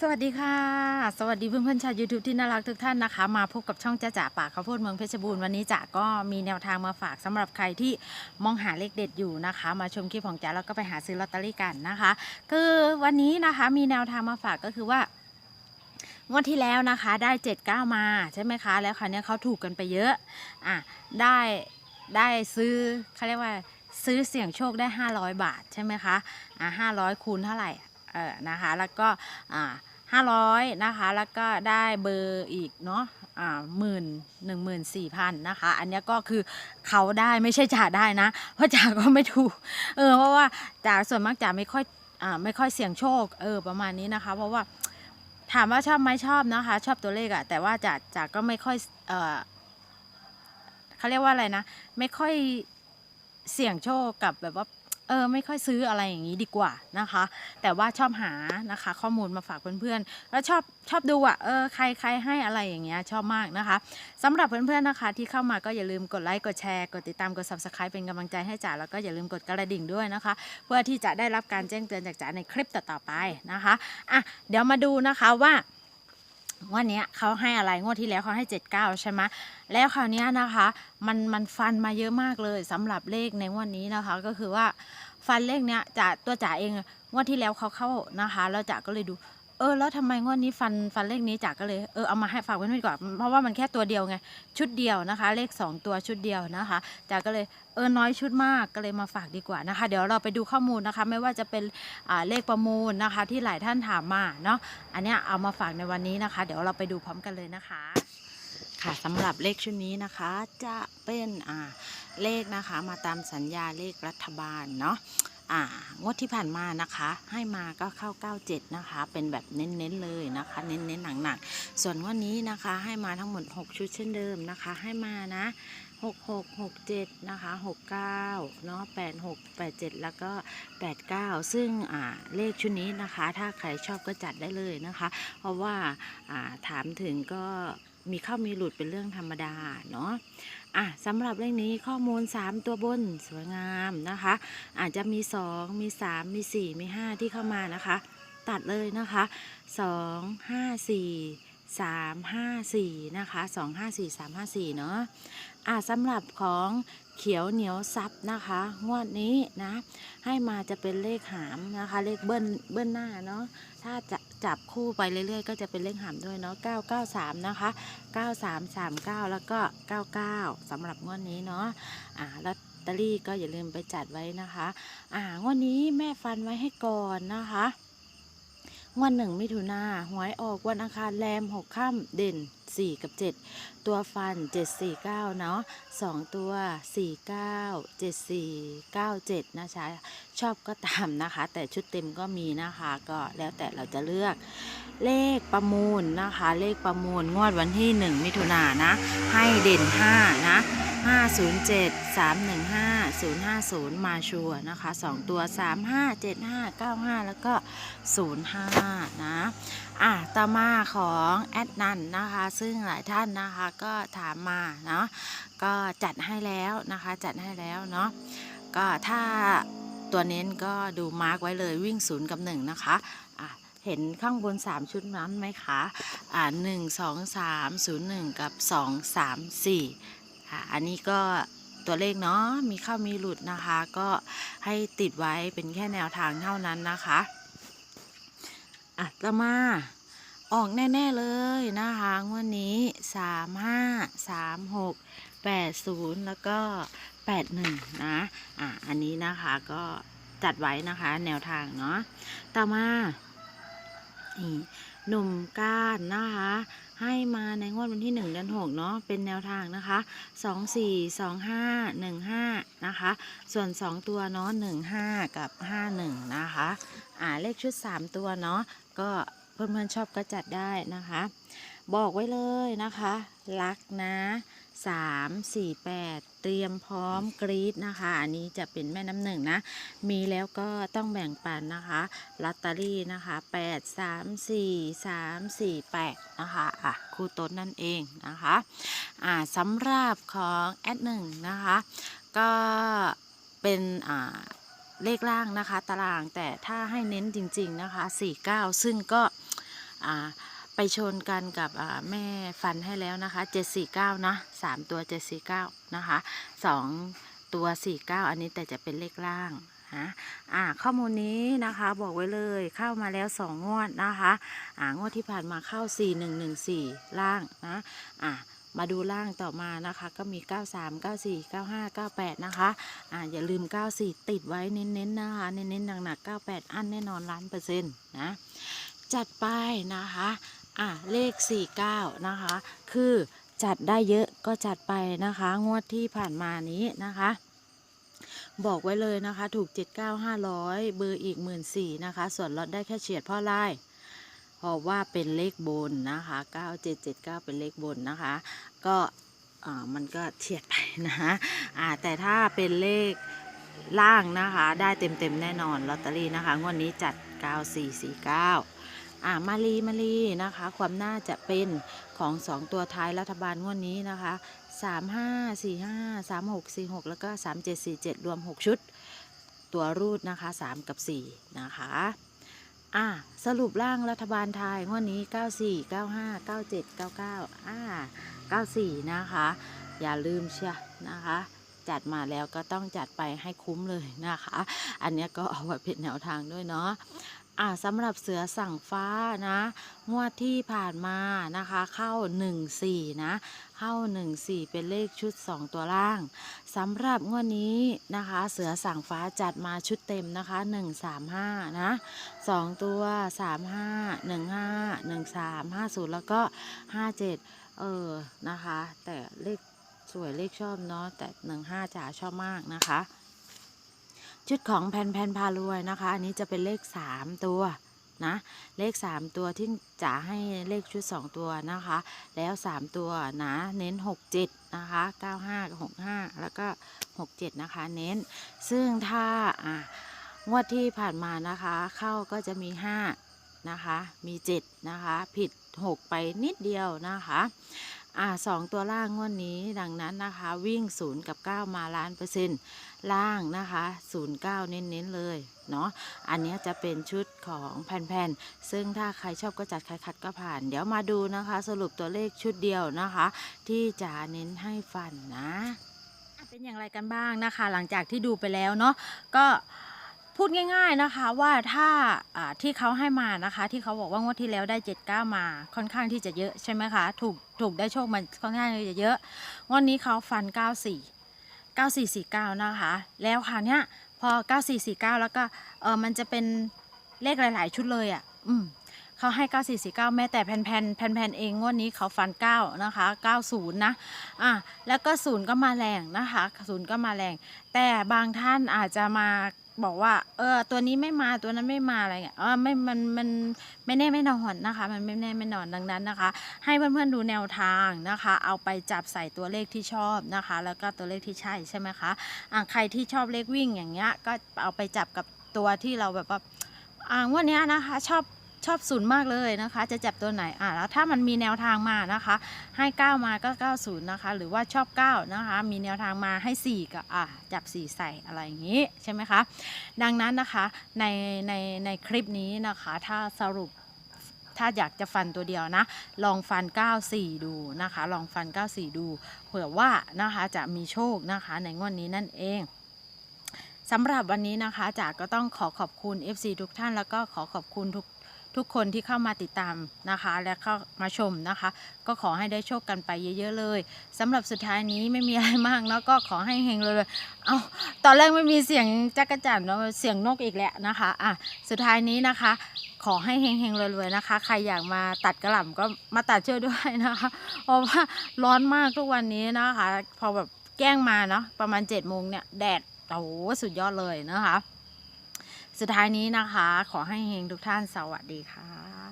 สวัสดีค่ะ สวัสดีเพื่อนๆชาว YouTube ที่น่ารักทุกท่านนะคะ มาพบกับช่องจ้าจ๋าป่าข้าวโพดเมืองเพชรบูรณ์วันนี้จ๋าก็มีแนวทางมาฝากสำหรับใครที่มองหาเลขเด็ดอยู่นะคะ มาชมคลิปของจ๋าแล้วก็ไปหาซื้อลอตเตอรี่กันนะคะ คือวันนี้นะคะมีแนวทางมาฝากก็คือว่างวดที่แล้วนะคะได้ 79 มาใช่ไหมคะ แล้วคราวนี้เขาถูกกันไปเยอะอะได้ได้ซื้อเขาเรียกว่าซื้อเสี่ยงโชคได้ 500 บาทใช่ไหมคะอะ500คูณเท่าไหร่ เออนะคะแล้วก็อ่าห้าร้อยนะคะแล้วก็ได้เบอร์อีกเนาะอ่าหมื่นหนึ่งหมื่นสี่พันนะคะ อันนี้ก็คือเขาได้ไม่ใช่จ่าได้นะ เพราะจ่าก็ไม่ถูกเออเพราะว่าจ่าส่วนมากจ่าไม่ค่อยอ่าไม่ค่อยเสี่ยงโชคเออประมาณนี้นะคะ เพราะว่าถามว่าชอบไหมชอบนะคะ ชอบตัวเลขอะแต่ว่าจ่าจ่าก็ไม่ค่อยเออเขาเรียกว่าอะไรนะ ไม่ค่อยเสี่ยงโชคกับแบบว่า เออไม่ค่อยซื้ออะไรอย่างนี้ดีกว่านะคะ แต่ว่าชอบหานะคะ ข้อมูลมาฝากเพื่อนๆแล้วชอบชอบดูอะเออใครใครให้อะไรอย่างเงี้ยชอบมากนะคะสำหรับเพื่อนๆนะคะ ที่เข้ามาก็อย่าลืมกดไลค์กดแชร์กดติดตามกด subscribe เป็นกำลังใจให้จ๋าแล้วก็อย่าลืมกดกระดิ่งด้วยนะคะ เพื่อที่จะได้รับการแจ้งเตือนจากจ๋าในคลิปต่อๆไปนะคะอะเดี๋ยวมาดูนะคะว่า วันเนี้ยเขาให้อะไรงวดที่แล้วเขาให้ 79 ใช่ไหมแล้วคราวนี้นะคะ มันมันฟันมาเยอะมากเลยสำหรับเลขในงวดนี้นะคะ ก็คือว่าฟันเลขเนี้ยจะตัวจ๋าเองงวดที่แล้วเขาเข้านะคะ แล้วจ๋าก็เลยดู เออแล้วทำไมงวดนี้ฟันฟันเลขนี้จาก็เลยเออเอามาให้ฝากเพื่อนๆก่อนเพราะว่ามันแค่ตัวเดียวไงชุดเดียวนะคะ เลข 2 ตัวชุดเดียวนะคะจาก็เลยเออน้อยชุดมากก็เลยมาฝากดีกว่านะคะ เดี๋ยวเราไปดูข้อมูลนะคะ ไม่ว่าจะเป็นเลขประมูลนะคะ ที่หลายท่านถามมาเนาะอันเนี้ยเอามาฝากในวันนี้นะคะ เดี๋ยวเราไปดูพร้อมกันเลยนะคะ ค่ะสำหรับเลขชุดนี้นะคะจะเป็นอ่าเลขนะคะมาตามสัญญาเลขรัฐบาลเนาะ อ่างวดที่ผ่านมานะคะ ให้มาก็เข้า 97 นะคะ เป็นแบบเน้นๆเลยนะคะ เน้นๆหนักๆ ส่วนวันนี้นะคะให้มาทั้งหมด 6 ชุดเช่นเดิมนะคะ ให้มานะ66 67 นะคะ 69 เนาะ86 87 แล้วก็ 89 ซึ่งอ่าเลขชุดนี้นะคะ ถ้าใครชอบก็จัดได้เลยนะคะ เพราะว่าอ่าถามถึงก็มีเข้ามีหลุดเป็นเรื่องธรรมดาเนาะ อะสำหรับเลขนี้ข้อมูล 3 ตัวบนสวยงามนะคะ อาจจะมี 2 มี 3 มี 4 มี 5 ที่เข้ามานะคะ ตัดเลยนะคะ 2 5 4 3 5 4 นะคะ 2 5 4 3 5 4 เนาะอะสำหรับของเขียวเหนียวซับนะคะ งวดนี้นะ ให้มาจะเป็นเลขหามนะคะ เลขเบิ้ลเบิ้ลหน้าเนาะถ้าจะ จับคู่ไปเรื่อยๆ ก็จะเป็นเลขหามด้วยเนาะ993 นะคะ 9339 แล้วก็ 99สำหรับงวดนี้เนาะอ่าลอตเตอรี่ก็อย่าลืมไปจัดไว้นะคะ อ่างวดนี้แม่ฟันไว้ให้ก่อนนะคะงวดหนึ่งมิถุนาหวยออกวันอังคารแรมหกค่ำเด่น 4 กับ 7 ตัวฟัน 749 เนาะสองตัว 49 74 97 นะจ๊ะชอบก็ตามนะคะ แต่ชุดเต็มก็มีนะคะ ก็แล้วแต่เราจะเลือกเลขประมูลนะคะ เลขประมูลงวดวันที่ 1 มิถุนายนนะ ให้เด่น 5 นะ507 315 050 มาชัวร์นะคะ 2 ตัว 35 75 95 แล้วก็ 05 นะ อะต่อมาของแอดนันนะคะซึ่ึ่งหลายท่านนะคะก็ถามมาเนาะก็จัดให้แล้วนะคะจัดให้แล้วเนาะก็ถ้าตัวเน้นก็ดูมาร์กไว้เลยวิ่งศูนย์กับหนึ่งนะคะะเห็นข้างบน 3 ชุดนั้นไหมคะอ่าหนึ่งสองสามศูนย์หนึ่งกับสองสามสี่ค่ะอันนี้ก็ตัวเลขเนาะมีเข้ามีหลุดนะคะ ก็ให้ติดไว้เป็นแค่แนวทางเท่านั้นนะคะอะต่อมา ออกแน่ ๆ เลยนะคะงวันนี้สามห้าสามหกแปดศูนย์แล้วก็แปดหนึ่งนะอะอันนี้นะคะก็จัดไว้นะคะแนวทางเนาะต่อมานี่หนุ่มก้านนะคะ ให้มาในงวดวันที่1เดือน6เนาะเป็นแนวทางนะคะ 2 4 2 5 1 5 นะคะ ส่วน 2 ตัวเนาะ1 5 กับ 5 1 นะคะ อ่าเลขชุด 3 ตัวเนาะก็ เพื่อนๆชอบก็จัดได้นะคะ บอกไว้เลยนะคะ รักนะ3 4 8เตรียมพร้อมกรีดนะคะ อันนี้จะเป็นแม่น้ำหนึ่งนะ มีแล้วก็ต้องแบ่งปันนะคะลอตเตอรี่นะคะ8 3 4 3 4 8นะคะอะคู่ต้นนั่นเองนะคะอ่าสำหรับของแอดหนึ่งนะคะ ก็เป็นอ่า เลขล่างนะคะ ตารางแต่ถ้าให้เน้นจริง ๆ นะคะ 49 ซึ่งก็ไปชนกันกับแม่ฟันให้แล้วนะคะ 749 นะ 3 ตัว 749 นะคะ 2 ตัว 49 อันนี้แต่จะเป็นเลขล่างนะอ่าข้อมูลนี้นะคะบอกไว้เลยเข้ามาแล้ว 2 งวดนะคะอ่างวดที่ผ่านมาเข้า 4114 ล่างนะอ่า มาดูล่างต่อมานะคะ ก็มี 93 94 95 98 นะคะอ่าอย่าลืม 94 ติดไว้เน้นๆนะคะ เน้นๆหนักๆ98 อันแน่นอนล้านเปอร์เซ็นต์นะจัดไปนะคะอะเลข 49 นะคะ คือจัดได้เยอะก็จัดไปนะคะ งวดที่ผ่านมานี้นะคะบอกไว้เลยนะคะ ถูก 79500 เบอร์อีก 1 4ื่นนะคะ ส่วนลดได้แค่เฉียดพ่อไล่ ราะว่าเป็นเลขบนนะคะ 9779 เป็นเลขบนนะคะ ก็มันก็เฉียดไปนะคะแต่ถ้าเป็นเลขล่างนะคะ ได้เต็มๆแน่นอนลอตเตอรี่นะคะ งวดนี้จัด 9449 อ่ามาลีมาลีนะคะ ความน่าจะเป็นของสองตัวท้ายรัฐบาลงวดนี้นะคะ 3 5 4 5 3 6 4 6 แล้วก็ 3 7 4 7 รวม 6 ชุด ตัวรูดนะคะ 3 กับ 4 นะคะ อ่าสรุปร่างรัฐบาลไทยงวดนี้ 94 95 97 99อ่า94 นะคะ อย่าลืมเชียนะคะจัดมาแล้วก็ต้องจัดไปให้คุ้มเลยนะคะ อันนี้ก็เอาไว้เป็นแนวทางด้วยเนาะ อ่าสำหรับเสือสั่งฟ้านะ งวดที่ผ่านมานะคะ เข้า 1 4 นะ เข้า 1 4 เป็นเลขชุด 2 ตัวล่างสำหรับงวดนี้นะคะ เสือสั่งฟ้าจัดมาชุดเต็มนะคะ 1 3 5 นะ 2 ตัว 3 5 1 5 1 3 5 0 แล้วก็ 57 เออ นะคะ แต่เลขสวยเลขชอบเนาะแต่ 15 จ๋าชอบมากนะคะ ชุดของแผ่นแผ่นพารวยนะคะ อันนี้จะเป็นเลข 3 ตัวนะเลข 3 ตัวที่จะให้เลขชุด 2 ตัวนะคะ แล้ว 3 ตัวนะเน้น 6 7 นะคะ 95กับ65 แล้วก็ 67 นะคะเน้น ซึ่งถ้าอะงวดที่ผ่านมานะคะ เข้าก็จะมี 5 นะคะ มี 7 นะคะ ผิด 6 ไปนิดเดียวนะคะ อ่าสองตัวล่างงวดนนี้ดังนั้นนะคะ วิ่ง 0 กับ 9 มาล้านเปอร์เซ็นต์ล่างนะคะ09 เน้นๆเลยเนาะอันนี้จะเป็นชุดของแผ่นๆซึ่งถ้าใครชอบก็จัดใครคัดก็ผ่าน เดี๋ยวมาดูนะคะ สรุปตัวเลขชุดเดียวนะคะ ที่จะเน้นให้ฟันนะ เป็นอย่างไรกันบ้างนะคะ หลังจากที่ดูไปแล้วเนาะก็ พูดง่าย ๆนะคะว่าถ้าที่เขาให้มานะคะ ที่เขาบอกว่างวดที่แล้วได้79มาค่อนข้างที่จะเยอะใช่ไหมคะถูกถูกได้โชคมันค่อนข้างที่จะเยอะงวันนี้เขาฟัน 94 9449 นะคะ แล้วคราวเนี้ยพอ 9449 แล้วก็เออมันจะเป็นเลขหลาย ๆ ชุดเลยอะ่ะ อืมเขาให้ 9449 แม้แต่แผ่นแผ่นแผ่นแผ่นเองงวดนี้เขาฟัน 9 นะคะ 90 นะ อะ แล้วก็ศูนย์ก็มาแรงนะคะศูนย์ก็มาแรง แต่บางท่านอาจจะมา บอกว่า เออ ตัวนี้ไม่มาตัวนั้นไม่มาอะไรเงี้ยเออไม่มันมันไม่แน่ไม่นอนนะคะ มันไม่แน่ไม่นอนดังนั้นนะคะ ให้เพื่อนๆดูแนวทางนะคะ เอาไปจับใส่ตัวเลขที่ชอบนะคะ แล้วก็ตัวเลขที่ใช่ใช่ไหมคะอะใครที่ชอบเลขวิ่งอย่างเงี้ยก็เอาไปจับกับตัวที่เราแบบว่าอ่างวดนี้นะคะ ชอบ ชอบศูนย์มากเลยนะคะ จะจับตัวไหนอะแล้วถ้ามันมีแนวทางมานะคะ ให้ 9 มาก็ 90 นะคะ หรือว่าชอบ 9 นะคะ มีแนวทางมาให้ 4 ก็อะจับ 4 ใส่อะไรอย่างนี้ใช่ไหมคะ ดังนั้นนะคะในในในคลิปนี้นะคะถ้าสรุปถ้าอยากจะฟันตัวเดียวนะ ลองฟัน 94 ดูนะคะ ลองฟัน 94 ดู เผื่อว่านะคะจะมีโชคนะคะในงวดนี้นั่นเองสำหรับวันนี้นะคะจากก็ต้องขอขอบคุณ FC ทุกท่านแล้วก็ขอขอบคุณทุก ทุกคนที่เข้ามาติดตามนะคะ และเข้ามาชมนะคะ ก็ขอให้ได้โชคกันไปเยอะ ๆ เลยสำหรับสุดท้ายนี้ไม่มีอะไรมากแล้วก็ขอให้เฮงเลยเอาตอนแรกไม่มีเสียงจักรจั่นเนาะเสียงนกอีกแล้วนะคะอะสุดท้ายนี้นะคะ ขอให้เฮงเฮงๆรวยๆนะคะ ใครอยากมาตัดกระหล่ำก็มาตัดช่วยด้วยนะคะเพราะว่าร้อนมากทุกวันนี้นะคะ พอแบบแกล้งมาเนาะประมาณ7จ็ดโมงเนี่ยแดดโอ้สุดยอดเลยนะคะ สุดท้ายนี้นะคะ ขอให้เฮงทุกท่านสวัสดีค่ะ